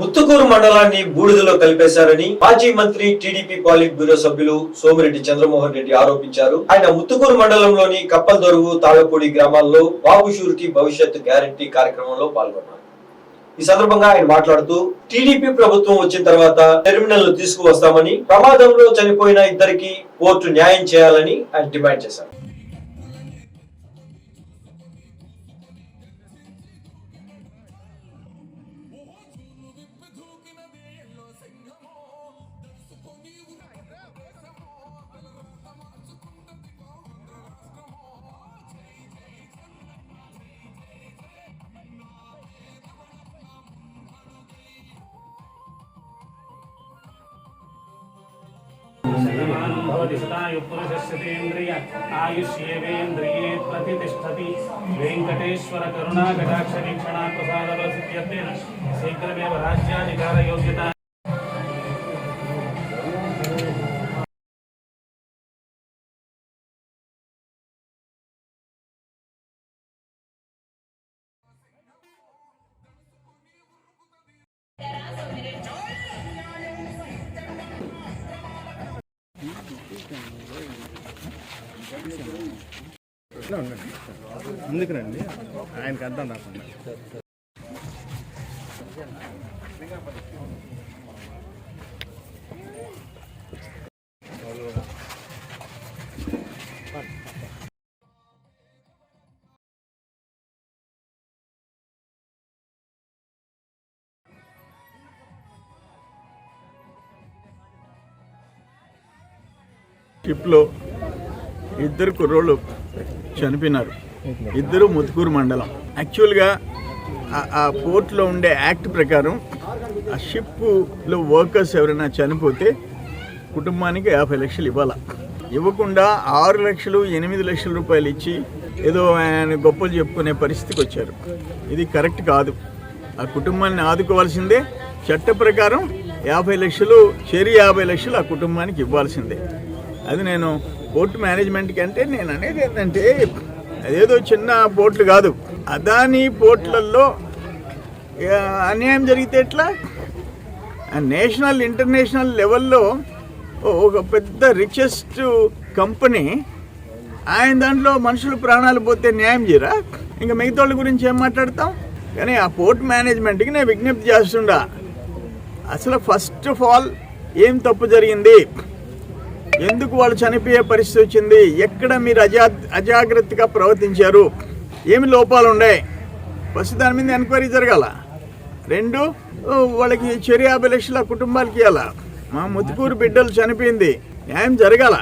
ముత్తుకూరు మండలాన్ని బూడిదలో కలిపేశారని మాజీ మంత్రి టీడీపీ పాలిట్ బ్యూరో సభ్యులు సోమిరెడ్డి చంద్రమోహన్ రెడ్డి ఆరోపించారు. ఆయన ముత్తుకూరు మండలంలోని కప్పల్దొరుగు తాళపూడి గ్రామాల్లో బాబు షూరిటీ భవిష్యత్తు గ్యారంటీ కార్యక్రమంలో పాల్గొన్నారు. ఈ సందర్భంగా ఆయన మాట్లాడుతూ టీడీపీ ప్రభుత్వం వచ్చిన తర్వాత టెర్మినల్ తీసుకువస్తామని ప్రమాదంలో చనిపోయిన ఇద్దరికి కోర్టు న్యాయం చేయాలని ఆయన డిమాండ్ చేశారు. भवति सदायु पुरुषस्यतेन्द्रिय आयुष्येवेन्द्रिये प्रतिष्ठति वेङ्कटेश्वर करुणाकटाक्षवीक्षणा प्रसादवसिद्ध्यतेन शीघ्रमेव राज्याधिकारयोग्यता ముందుకు రండి ఆయనకు అర్థం రాకుండా షిప్లో ఇద్దరు కుర్రోళ్ళు చనిపోయినారు. ఇద్దరు ముతుకూరు మండలం. యాక్చువల్గా ఆ- పోర్ట్లో ఉండే యాక్ట్ ప్రకారం ఆ షిప్లో వర్కర్స్ ఎవరైనా చనిపోతే కుటుంబానికి యాభై లక్షలు ఇవ్వాలా. ఇవ్వకుండా ఆరు లక్షలు ఎనిమిది లక్షల రూపాయలు ఇచ్చి ఏదో ఆయన గొప్పలు చెప్పుకునే పరిస్థితికి వచ్చారు. ఇది కరెక్ట్ కాదు. ఆ కుటుంబాన్ని ఆదుకోవాల్సిందే. చట్ట ప్రకారం యాభై లక్షలు చెరి యాభై లక్షలు ఆ కుటుంబానికి ఇవ్వాల్సిందే. అది నేను పోర్ట్ మేనేజ్మెంట్కి అంటే నేను అనేది ఏంటంటే అదేదో చిన్న పోర్ట్లు కాదు. అదానీ పోర్ట్లలో అన్యాయం జరిగితే ఎట్లా? నేషనల్ ఇంటర్నేషనల్ లెవెల్లో ఒక పెద్ద రిచెస్ట్ కంపెనీ ఆయన దాంట్లో మనుషులు ప్రాణాలు పోతే న్యాయం చేయరా? ఇంకా మిగతా వాళ్ళ గురించి ఏం మాట్లాడతాం? కానీ ఆ పోర్ట్ మేనేజ్మెంట్కి నేను విజ్ఞప్తి చేస్తుండా. అసలు ఫస్ట్ ఆఫ్ ఆల్ ఏం తప్పు జరిగింది? ఎందుకు వాళ్ళు చనిపోయే పరిస్థితి వచ్చింది? ఎక్కడ మీరు అజా అజాగ్రత్తగా ప్రవర్తించారు? ఏమి లోపాలు ఉన్నాయి? ఫస్ట్ దాని మీద ఎంక్వైరీ జరగాల. రెండు వాళ్ళకి చెరి యాభై లక్షల కుటుంబాలకి ఇవ్వాల మా ముతుకూరు బిడ్డలు చనిపోయింది. న్యాయం జరగాల.